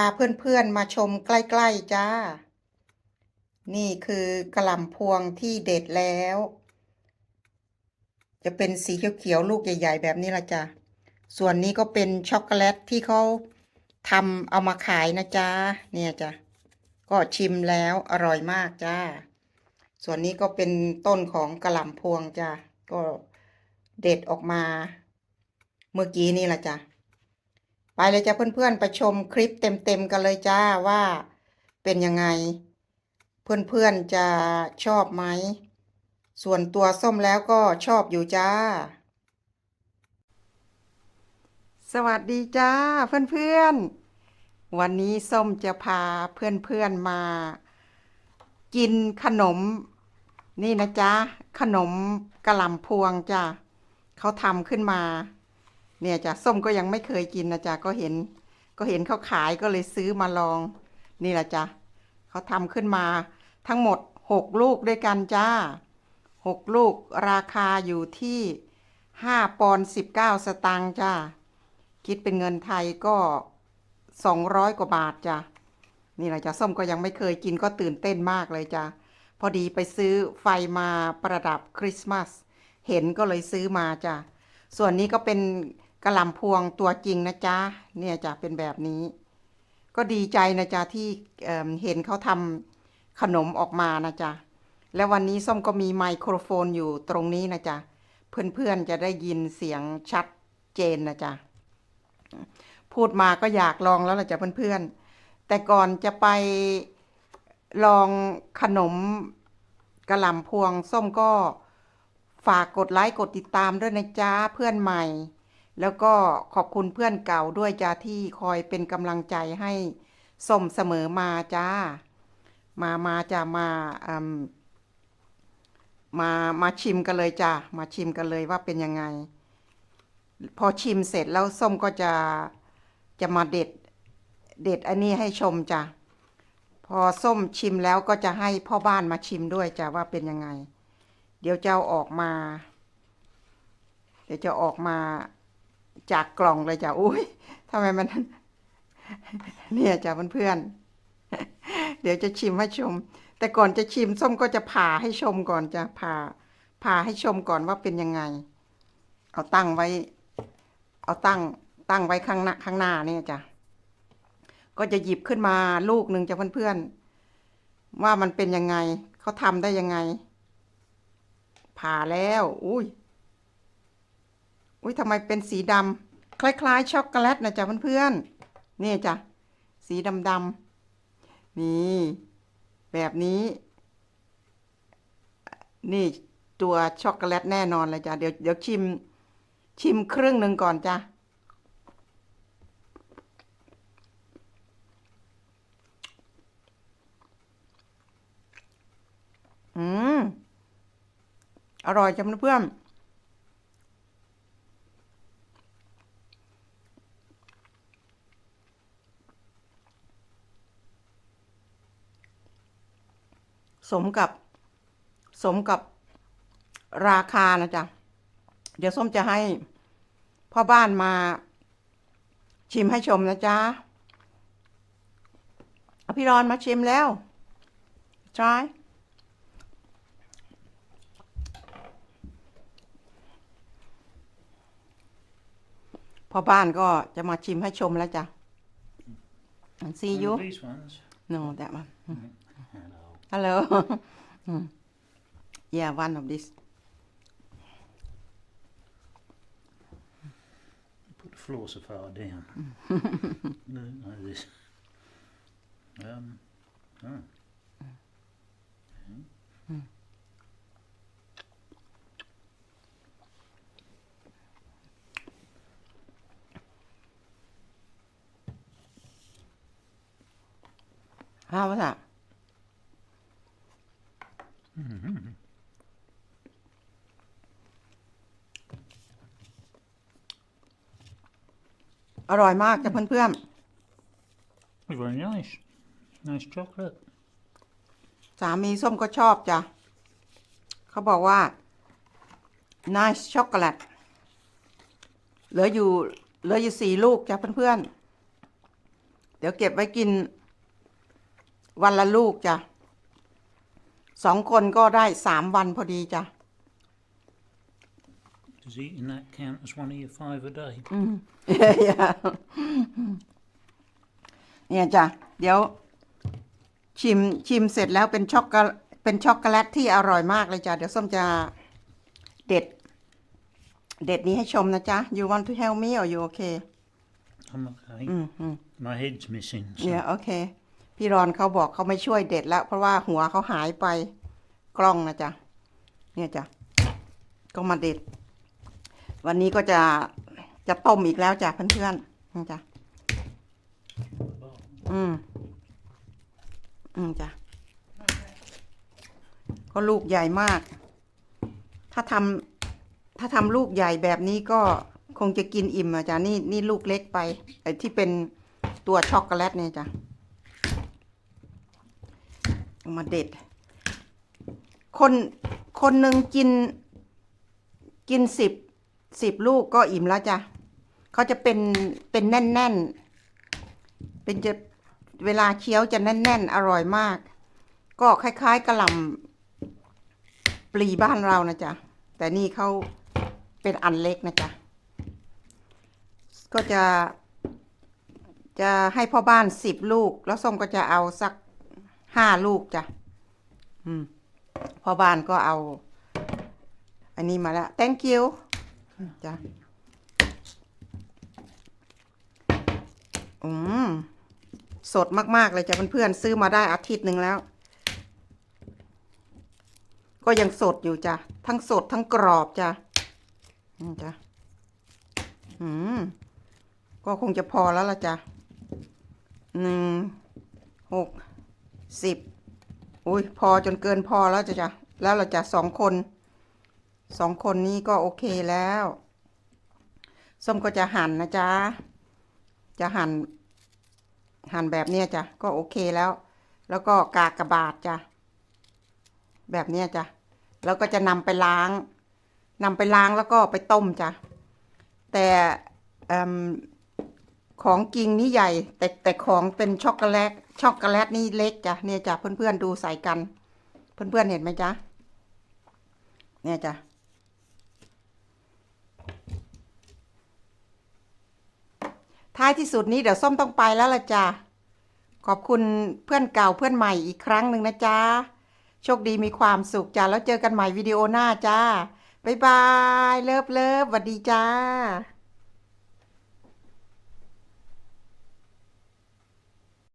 าเพื่อนๆมาชมใกล้ๆจ้า นี่คือกระหล่ำพวงที่เด็ดแล้ว จะเป็นสีเขียวๆลูกใหญ่ ๆ แบบนี้ละจ้ะส่วนนี้ก็เป็นช็อกโกแลตที่เขาทำเอามาขายนะจ้าเนี่ยจ้ะก็ชิมแล้วอร่อยมากจ้า ส่วนนี้ก็เป็นต้นของกระหล่ำพวงจ้าก็เด็ดออกมา เมื่อกี้นี่ละจ้ะ ไปเลยจ้ะเพื่อนๆไปชมคลิปเต็มๆกันเลยจ้าว่าเป็นยังไง เพื่อนๆจะชอบไหม ส่วนตัวส้มแล้วก็ชอบอยู่จ้า สวัสดีจ้าเพื่อนๆ วันนี้ส้มจะพาเพื่อนๆมา กินขนม นี่นะจ๊ะขนมกะหล่ำพวงจ้ะเขาทำขึ้นมา เนี่ยจ้ะส้มก็ยังไม่เคยกินนะจ๊ะก็เห็น ก็เห็นเขาขายก็เลยซื้อมาลอง นี่แหละจ้ะเขาทำขึ้นมาทั้งหมดหกลูกด้วยกันจ้าหกลูกราคาอยู่ที่ห้าปอนด์สิบเก้าสตางค์จ้าคิดเป็นเงินไทยก็สองร้อยกว่าบาทจ้ะนี่แหละจ้ะส้มก็ยังไม่เคยกินก็ตื่นเต้นมากเลยจ้ะพอดีไปซื้อไฟมาประดับคริสต์มาสเห็นก็เลยซื้อมาจ้ะส่วนนี้ก็เป็น กระหล่ำพวงตัวจริงนะจ๊ะเนี่ยจะเป็นแบบนี้ ก็ดีใจนะจ๊ะที่เเห็นเขาทำขนมออกมานะจ๊ะและวันนี้ส้มก็มีไมโครโฟนอยู่ตรงนี้นะจ๊ะเพื่อนๆจะได้ยินเสียงชัดเจนนะจ๊ะพูดมาก็อยากลองแล้วล่ะจ้ะเพื่อนๆ แต่ก่อนจะไปลองขนมกระหล่ำพวง ส้มก็ฝากกดไลค์กดติดตามด้วยนะจ๊ะเพื่อนใหม่ แล้วก็ขอบคุณเพื่อนเก่าด้วยจ้าที่คอยเป็นกำลังใจให้ส้มเสมอมาจ้า มามาจะมาอืมมามาชิมกันเลยจ้ามาชิมกันเลยว่าเป็นยังไง พอชิมเสร็จแล้วส้มก็จะจะมาเด็ดเด็ดอันนี้ให้ชมจ้ะพอส้มชิมแล้วก็จะให้พ่อบ้านมาชิมด้วยจ้ะว่าเป็นยังไง เดี๋ยวจะเอาออกมา เดี๋ยวจะออกมา จากกล่องเลยจ้ะอุ้ยทำไมมัน เนี่ยจ้ะเพื่อนๆเดี๋ยวจะชิมให้ชม แต่ก่อนจะชิมส้มก็จะผ่าให้ชมก่อนจะผ่าผ่าให้ชมก่อนว่าเป็นยังไง เอาตั้งไว้ เอาตั้ง ตั้งไว้ข้างหน้าข้างหน้าเนี่ยจ้ะก็จะหยิบขึ้นมาลูกหนึ่งจ้ะเพื่อนๆว่ามันเป็นยังไงเขาทำได้ยังไงผ่าแล้ว อุ้ย อุ้ยทำไมเป็นสีดำคล้าย ๆ ช็อกโกแลตนะจ๊ะเพื่อนๆนี่จ้ะสีดำๆนี่แบบนี้ นี่ตัวช็อกโกแลตแน่นอนเลยจ้ะเดี๋ยวเดี๋ยวชิมชิมครึ่งหนึ่งก่อนจ้ะอืม อร่อยจ้ะเพื่อนๆ สมกับสมกับราคานะจ๊ะ เดี๋ยวส้มจะให้พ่อบ้านมาชิมให้ชมนะจ๊ะเอาพี่รอนมาชิมแล้ว try พ่อบ้านก็จะมาชิมให้ชมแล้วจ้ะ see you And These ones. no that one Hello. Hello. Hmm. yeah, one of these. Put the floor so far down. Hmm. no, no, this. Um, oh. Mm. How was that? ร่อยมากจ้ะเพื่อน Very nice. Nice chocolate. ๆ สามีส้มก็ชอบจ้ะเขาบอกว่า nice chocolate เหลืออยู่ เหลืออยู่สี่ลูกจ้ะเพื่อนๆดี๋ยวเก็บไว้กิน วันละลูกจ้ะสองคนก็ได้สามวันพอดีจ้ะ Does eating that count as one of your five a day? เนี่ยจ้ะ เดี๋ยว ชิมชิมเสร็จแล้วเป็นช็อกโกแลเป็นช็อกโกแลตที่อร่อยมากเลยจ้ะ เดี๋ยวส้มจะเด็ด เด็ดนี้ให้ชมนะจ๊ะ you want to help me or you okay I'm okay. อืมอืม My head's missing. So เนี่ยโอเค พี่รอนเขาบอกเขาไม่ช่วยเด็ดแล้ว เพราะว่าหัวเขาหายไปกล้องนะจ๊ะ เนี่ยจ้ะ ก็มาเด็ด วันนี้ก็จะจะต้มอีกแล้วจ้ะเพื่อนๆนี่จ้ะอืม อืมจ้ะก็ลูกใหญ่มาก ถ้าทำถ้าทำลูกใหญ่แบบนี้ก็คงจะกินอิ่มอะจ้ะนี่นี่ลูกเล็กไป ไอ้ที่เป็นตัวช็อกโกแลตเนี่ยจ้ะเอามาเด็ด คนคนหนึ่งกิน กินสิบ สิบลูกก็อิ่มแล้วจ้ะเขาจะเป็นเป็นแน่น ๆ เป็นจะเวลาเคี้ยวจะแน่น ๆ อร่อยมาก ก็คล้ายๆกระหล่ำปลีบ้านเรานะจ๊ะ แต่นี่เขาเป็นอันเล็กนะจ๊ะ ก็จะ จะให้พ่อบ้านสิบลูก แล้วส้มก็จะเอาสักห้าลูกจ้ะ อืม พ่อบ้านก็เอา อันนี้มาแล้ว thank you จ้ะอืมสดมาก ๆ เลยจ้ะเพื่อนๆซื้อมาได้อาทิตย์หนึ่งแล้ว ก็ยังสดอยู่จ้ะ ทั้งสดทั้งกรอบจ้ะนี่จ้ะอืมก็คงจะพอแล้วละจ้ะหนึ่งหกสิบอุ้ยพอจนเกินพอแล้วจ้ะจ้ะแล้วเราจะสองคน สองคนนี้ก็โอเคแล้วส้มก็จะหั่นนะจ๊ะ จะหั่น หั่นแบบเนี้ยจ้ะ ก็โอเคแล้ว แล้วก็กากระบาทจ้ะ แบบเนี้ยจ้ะ แล้วก็จะนำไปล้างนำไปล้างแล้วก็ไปต้มจ้ะ แต่ของจริงนี่ใหญ่ แต่แต่ของเป็นช็อกโกแลต ช็อกโกแลตนี่เล็กจ้ะ เนี่ยจ้ะเพื่อนๆดูใส่กัน เพื่อนๆเห็นไหมจ๊ะ เนี่ยจ้ะ ท้ายที่สุดนี้เดี๋ยวส้มต้องไปแล้วละจ้าขอบคุณเพื่อนเก่าเพื่อนใหม่อีกครั้งหนึ่งนะจ้าโชคดีมีความสุขจ้าแล้วเจอกันใหม่วิดีโอหน้าจ้าบ๊ายบาย เลิฟเลิฟสวัสดีจ้า